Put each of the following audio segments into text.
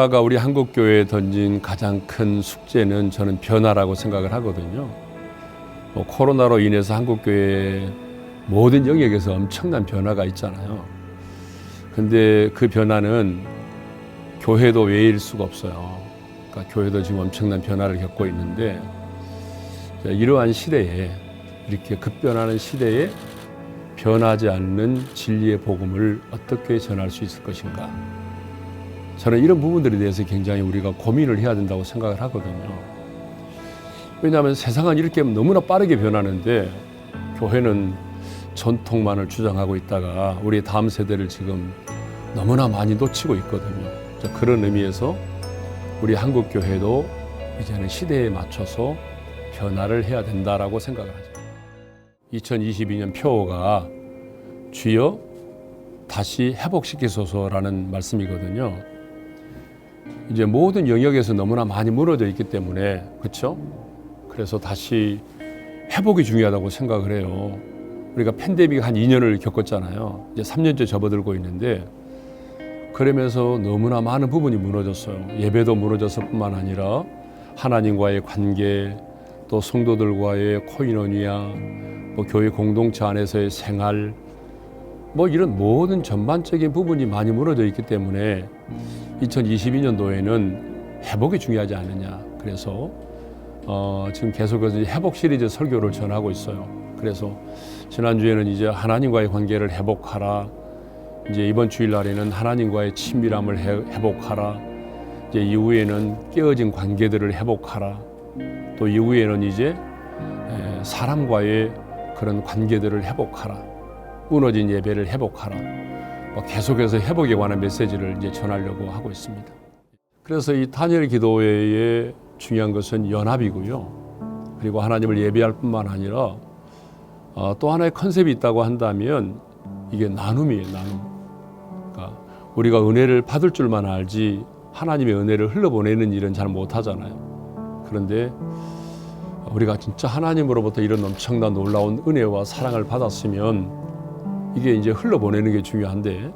코로나가 우리 한국 교회에 던진 가장 큰 숙제는 저는 변화라고 생각을 하거든요. 뭐 코로나로 인해서 한국 교회 모든 영역에서 엄청난 변화가 있잖아요. 근데 그 변화는 교회도 외일 수가 없어요. 그러니까 교회도 지금 엄청난 변화를 겪고 있는데 자, 이러한 시대에 이렇게 급변하는 시대에 변하지 않는 진리의 복음을 어떻게 전할 수 있을 것인가? 저는 이런 부분들에 대해서 굉장히 우리가 고민을 해야 된다고 생각을 하거든요. 왜냐하면 세상은 이렇게 너무나 빠르게 변하는데 교회는 전통만을 주장하고 있다가 우리 다음 세대를 지금 너무나 많이 놓치고 있거든요. 자, 그런 의미에서 우리 한국 교회도 이제는 시대에 맞춰서 변화를 해야 된다라고 생각을 하죠. 2022년 표어가 주여 다시 회복시키소서라는 말씀이거든요. 이제 모든 영역에서 너무나 많이 무너져 있기 때문에 그렇죠? 그래서 다시 회복이 중요하다고 생각을 해요. 우리가 팬데믹 한 2년을 겪었잖아요. 이제 3년째 접어들고 있는데 그러면서 너무나 많은 부분이 무너졌어요. 예배도 무너졌을 뿐만 아니라 하나님과의 관계, 또 성도들과의 코이노니아, 뭐 교회 공동체 안에서의 생활, 뭐 이런 모든 전반적인 부분이 많이 무너져 있기 때문에 2022년도에는 회복이 중요하지 않느냐. 그래서 어, 지금 계속해서 회복 시리즈 설교를 전하고 있어요. 그래서 지난주에는 이제 하나님과의 관계를 회복하라. 이제 이번 주일날에는 하나님과의 친밀함을 해- 회복하라. 이제 이후에는 깨어진 관계들을 회복하라. 또 이후에는 이제 에, 사람과의 그런 관계들을 회복하라. 무너진 예배를 회복하라. 뭐 계속해서 회복에 관한 메시지를 이제 전하려고 하고 있습니다. 그래서 이 단일 기도회의 중요한 것은 연합이고요. 그리고 하나님을 예배할 뿐만 아니라 어, 또 하나의 컨셉이 있다고 한다면 이게 나눔이에요, 나눔. 그러니까 우리가 은혜를 받을 줄만 알지 하나님의 은혜를 흘러보내는 일은 잘 못하잖아요. 그런데 우리가 진짜 하나님으로부터 이런 엄청난 놀라운 은혜와 사랑을 받았으면 이게 이제 흘러보내는 게 중요한데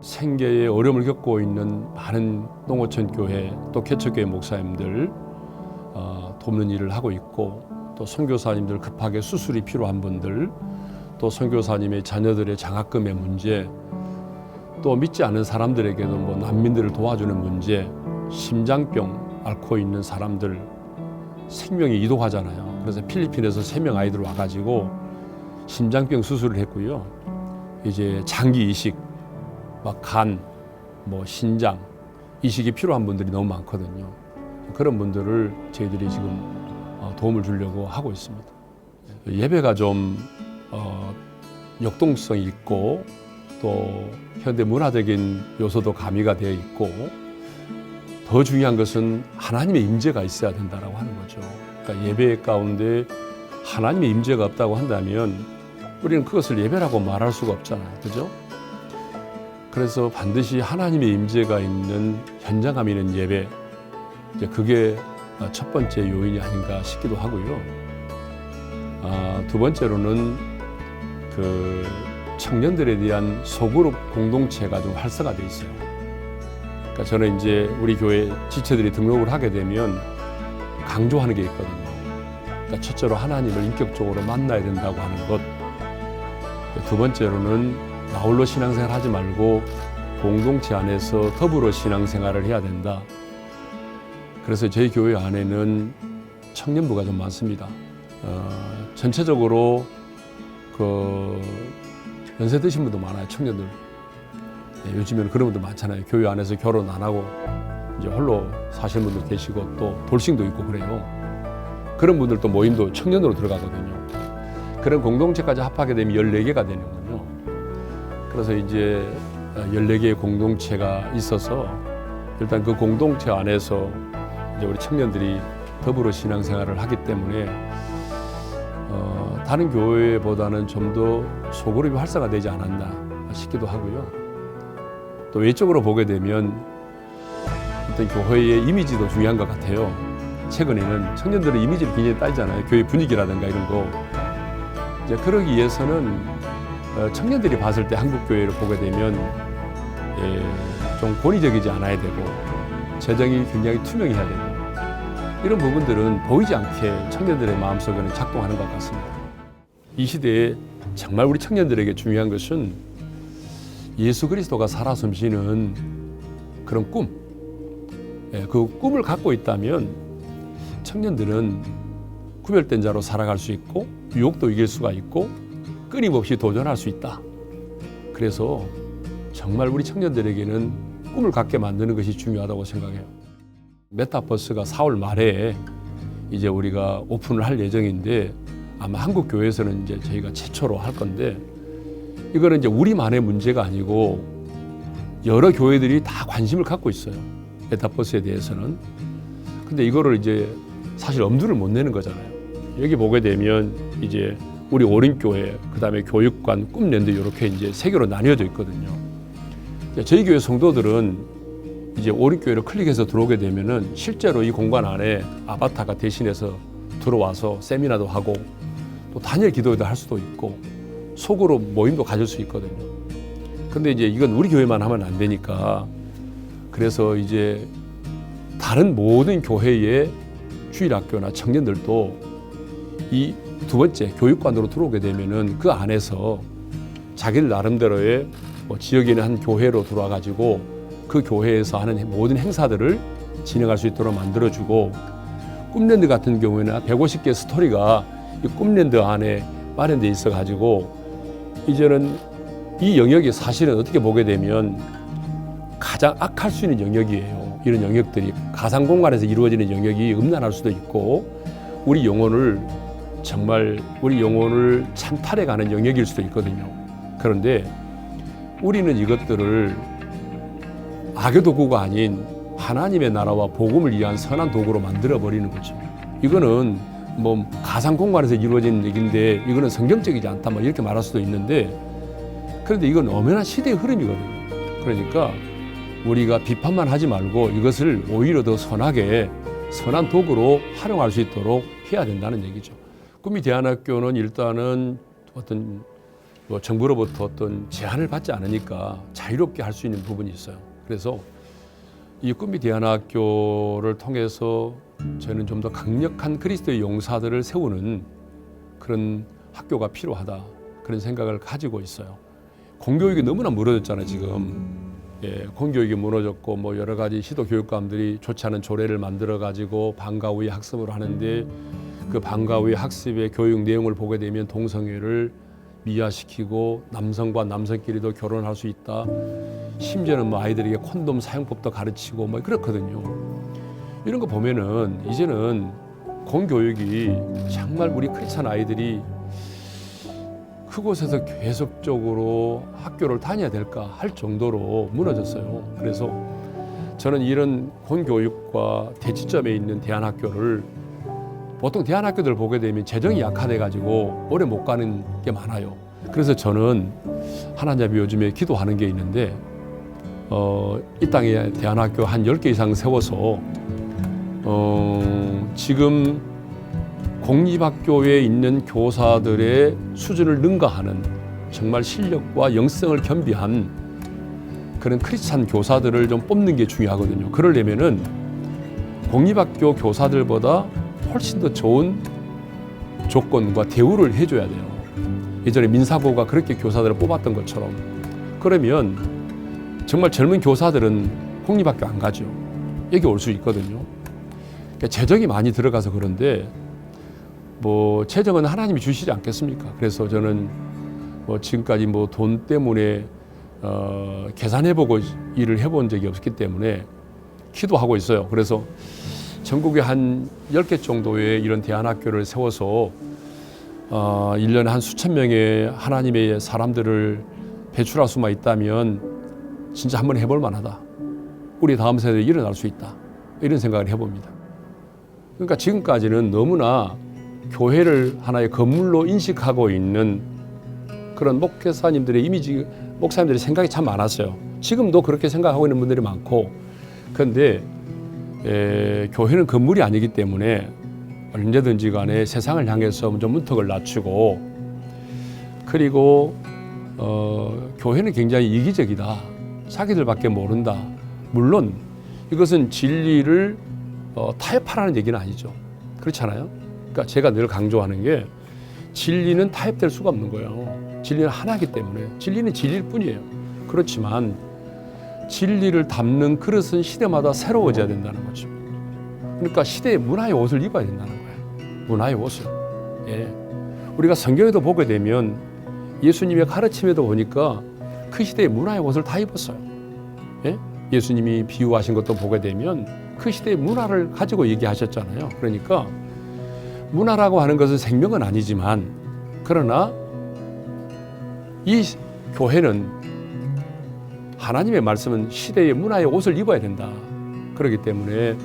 생계에 어려움을 겪고 있는 많은 농어촌 교회 또 개척교회 목사님들 어, 돕는 일을 하고 있고 또 선교사님들 급하게 수술이 필요한 분들 또 선교사님의 자녀들의 장학금의 문제 또 믿지 않는 사람들에게도 뭐 난민들을 도와주는 문제 심장병 앓고 있는 사람들 생명이 이동하잖아요. 그래서 필리핀에서 세 명 아이들 와가지고 심장병 수술을 했고요. 이제 장기 이식, 막 간, 뭐 신장 이식이 필요한 분들이 너무 많거든요. 그런 분들을 저희들이 지금 어, 도움을 주려고 하고 있습니다. 예배가 좀 어, 역동성이 있고 또 현대 문화적인 요소도 가미가 되어 있고 더 중요한 것은 하나님의 임재가 있어야 된다라고 하는 거죠. 그러니까 예배 가운데 하나님의 임재가 없다고 한다면 우리는 그것을 예배라고 말할 수가 없잖아요. 그죠? 그래서 반드시 하나님의 임재가 있는 현장감 있는 예배 이제 그게 첫 번째 요인이 아닌가 싶기도 하고요. 아, 두 번째로는 그 청년들에 대한 소그룹 공동체가 좀 활성화돼 있어요. 그러니까 저는 이제 우리 교회 지체들이 등록을 하게 되면 강조하는 게 있거든요. 그러니까 첫째로 하나님을 인격적으로 만나야 된다고 하는 것. 두 번째로는 나홀로 신앙생활 하지 말고 공동체 안에서 더불어 신앙생활을 해야 된다. 그래서 저희 교회 안에는 청년부가 좀 많습니다. 어, 전체적으로 그 연세 드신 분도 많아요, 청년들. 예, 요즘에는 그런 분들 많잖아요. 교회 안에서 결혼 안 하고 이제 홀로 사시는 분들 계시고 또 돌싱도 있고 그래요. 그런 분들도 모임도 청년으로 들어가거든요. 그런 공동체까지 합하게 되면 14개가 되는군요. 그래서 이제 14개의 공동체가 있어서 일단 그 공동체 안에서 이제 우리 청년들이 더불어 신앙생활을 하기 때문에 어, 다른 교회보다는 좀 더 소그룹이 활성화되지 않았나 싶기도 하고요. 또 외적으로 보게 되면 어떤 교회의 이미지도 중요한 것 같아요. 최근에는 청년들의 이미지를 굉장히 따지잖아요. 교회 분위기라든가 이런 거. 이제 그러기 위해서는 어, 청년들이 봤을 때 한국 교회를 보게 되면 예, 좀 권위적이지 않아야 되고 재정이 굉장히 투명해야 되고 이런 부분들은 보이지 않게 청년들의 마음속에는 작동하는 것 같습니다. 이 시대에 정말 우리 청년들에게 중요한 것은 예수 그리스도가 살아 숨쉬는 그런 꿈, 예, 그 꿈을 갖고 있다면 청년들은 구별된 자로 살아갈 수 있고 유혹도 이길 수가 있고 끊임없이 도전할 수 있다. 그래서 정말 우리 청년들에게는 꿈을 갖게 만드는 것이 중요하다고 생각해요. 메타버스가 4월 말에 이제 우리가 오픈을 할 예정인데 아마 한국 교회에서는 이제 저희가 최초로 할 건데 이거는 이제 우리만의 문제가 아니고 여러 교회들이 다 관심을 갖고 있어요. 메타버스에 대해서는. 근데 이거를 이제 사실 엄두를 못 내는 거잖아요. 여기 보게 되면 이제 우리 오린교회, 그 다음에 교육관, 꿈랜드 이렇게 이제 세 개로 나뉘어져 있거든요. 저희 교회 성도들은 이제 오린교회를 클릭해서 들어오게 되면은 실제로 이 공간 안에 아바타가 대신해서 들어와서 세미나도 하고 또 단일 기도회도 할 수도 있고 속으로 모임도 가질 수 있거든요. 근데 이제 이건 우리 교회만 하면 안 되니까 그래서 이제 다른 모든 교회의 주일학교나 청년들도 이 두 번째 교육관으로 들어오게 되면은 그 안에서 자기들 나름대로의 뭐 있는 한 교회로 들어와 가지고 그 교회에서 하는 모든 행사들을 진행할 수 있도록 만들어주고 꿈랜드 같은 경우에는 150개 스토리가 이 꿈랜드 안에 마련돼 있어 가지고 이제는 이 영역이 사실은 어떻게 보게 되면 가장 악할 수 있는 영역이에요. 이런 영역들이 가상 공간에서 이루어지는 영역이 음란할 수도 있고 우리 영혼을 정말 우리 영혼을 찬탈해 가는 영역일 수도 있거든요. 그런데 우리는 이것들을 악의 도구가 아닌 하나님의 나라와 복음을 위한 선한 도구로 만들어 버리는 거죠. 이거는 뭐 가상 공간에서 이루어진 얘기인데 이거는 성경적이지 않다 뭐 이렇게 말할 수도 있는데 그런데 이건 엄연한 시대의 흐름이거든요. 그러니까 우리가 비판만 하지 말고 이것을 오히려 더 선하게 선한 도구로 활용할 수 있도록 해야 된다는 얘기죠. 꿈이 대안학교는 일단은 어떤 뭐 정부로부터 어떤 제한을 받지 않으니까 자유롭게 할 수 있는 부분이 있어요. 그래서 이 꿈이 대안학교를 통해서 저는 좀 더 강력한 그리스도의 용사들을 세우는 그런 학교가 필요하다 그런 생각을 가지고 있어요. 공교육이 너무나 무너졌잖아요 지금. 예, 공교육이 무너졌고 뭐 여러 가지 시도 교육감들이 좋지 않은 조례를 만들어 가지고 방과 후에 학습을 하는데 그 방과 후에 학습의 교육 내용을 보게 되면 동성애를 미화시키고 남성과 남성끼리도 결혼할 수 있다. 심지어는 뭐 아이들에게 콘돔 사용법도 가르치고 뭐 그렇거든요. 이런 거 보면은 이제는 공교육이 정말 우리 크리스찬 아이들이 그곳에서 계속적으로 학교를 다녀야 될까 할 정도로 무너졌어요. 그래서 저는 이런 공교육과 대치점에 있는 대안학교를 보통 대안학교들 보게 되면 재정이 약화돼 가지고 오래 못 가는 게 많아요. 그래서 저는 하나님 요즘에 기도하는 게 있는데 어, 이 땅에 대안학교 한 10개 이상 세워서 어, 지금 공립학교에 있는 교사들의 수준을 능가하는 정말 실력과 영성을 겸비한 그런 크리스찬 교사들을 좀 뽑는 게 중요하거든요. 그러려면은 공립학교 교사들보다 훨씬 더 좋은 조건과 대우를 해줘야 돼요. 예전에 민사고가 그렇게 교사들을 뽑았던 것처럼 그러면 정말 젊은 교사들은 공립학교 안 가죠. 여기 올 수 있거든요. 그러니까 재정이 많이 들어가서 그런데 뭐 재정은 하나님이 주시지 않겠습니까? 그래서 저는 뭐 지금까지 뭐 돈 때문에 어, 계산해보고 일을 해본 적이 없기 때문에 기도하고 있어요. 그래서 전국에 한 10개 정도의 이런 대안학교를 세워서 어, 1년에 한 수천 명의 하나님의 사람들을 배출할 수만 있다면 진짜 한번 해볼 만하다. 우리 다음 세대에 일어날 수 있다. 이런 생각을 해봅니다. 그러니까 지금까지는 너무나 교회를 하나의 건물로 인식하고 있는 그런 목회사님들의 이미지, 목사님들의 생각이 참 많았어요. 지금도 그렇게 생각하고 있는 분들이 많고, 그런데 에, 교회는 건물이 아니기 때문에 언제든지 간에 세상을 향해서 좀 문턱을 낮추고, 그리고 어, 교회는 굉장히 이기적이다. 자기들밖에 모른다. 물론 이것은 진리를 어, 타협하라는 얘기는 아니죠. 그렇잖아요. 그러니까 제가 늘 강조하는 게 진리는 타협될 수가 없는 거예요. 진리는 하나이기 때문에 진리는 진리일 뿐이에요. 그렇지만 진리를 담는 그릇은 시대마다 새로워져야 된다는 거죠. 그러니까 시대의 문화의 옷을 입어야 된다는 거예요. 문화의 옷을. 예. 우리가 성경에도 보게 되면 예수님의 가르침에도 보니까 그 시대의 문화의 옷을 다 입었어요. 예? 예수님이 비유하신 것도 보게 되면 그 시대의 문화를 가지고 얘기하셨잖아요. 그러니까 문화라고 하는 것은 생명은 아니지만 그러나 이 교회는 하나님의 말씀은 시대의 문화의 옷을 입어야 된다. 그렇기 때문에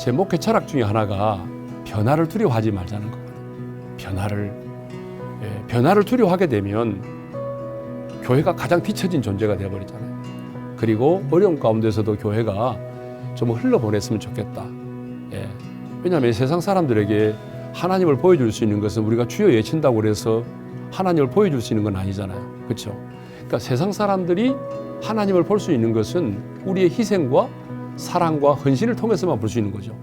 제 목회 철학 중에 하나가 변화를 두려워하지 말자는 거거든요. 변화를 예, 변화를 두려워하게 되면 교회가 가장 뒤처진 존재가 되어버리잖아요. 그리고 어려운 가운데서도 교회가 좀 흘러보냈으면 좋겠다. 예. 왜냐하면 세상 사람들에게 하나님을 보여줄 수 있는 것은 우리가 주여 외친다고 그래서 하나님을 보여줄 수 있는 건 아니잖아요. 그렇죠? 그러니까 세상 사람들이 하나님을 볼 수 있는 것은 우리의 희생과 사랑과 헌신을 통해서만 볼 수 있는 거죠.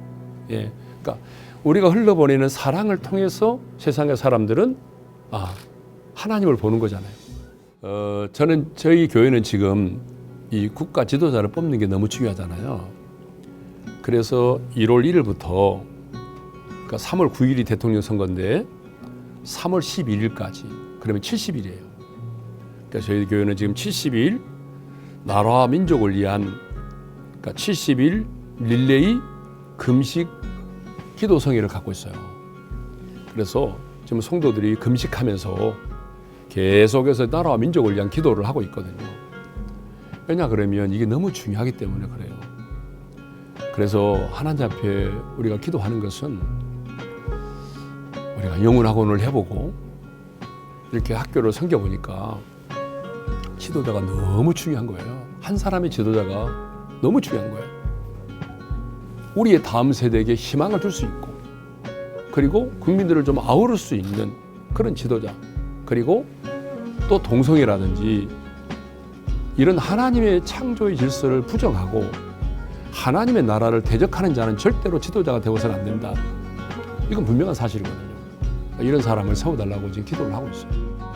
예. 그러니까 우리가 흘러보내는 사랑을 통해서 세상의 사람들은 아, 하나님을 보는 거잖아요. 어, 저는 저희 교회는 지금 이 국가 지도자를 뽑는 게 너무 중요하잖아요. 그래서 1월 1일부터 그러니까 3월 9일이 대통령 선거인데 3월 11일까지 그러면 70일이에요. 그러니까 저희 교회는 지금 70일 나라와 민족을 위한 그러니까 70일 릴레이 금식 기도 성회를 갖고 있어요. 그래서 지금 성도들이 금식하면서 계속해서 나라와 민족을 위한 기도를 하고 있거든요. 왜냐 그러면 이게 너무 중요하기 때문에 그래요. 그래서 하나님 앞에 우리가 기도하는 것은 우리가 영문학원을 해보고 이렇게 학교를 섬겨보니까 지도자가 너무 중요한 거예요. 한 사람의 지도자가 너무 중요한 거예요. 우리의 다음 세대에게 희망을 줄 수 있고 그리고 국민들을 좀 아우를 수 있는 그런 지도자 그리고 또 동성애라든지 이런 하나님의 창조의 질서를 부정하고 하나님의 나라를 대적하는 자는 절대로 지도자가 되어서는 안 된다. 이건 분명한 사실이거든요. 이런 사람을 세워달라고 지금 기도를 하고 있어요.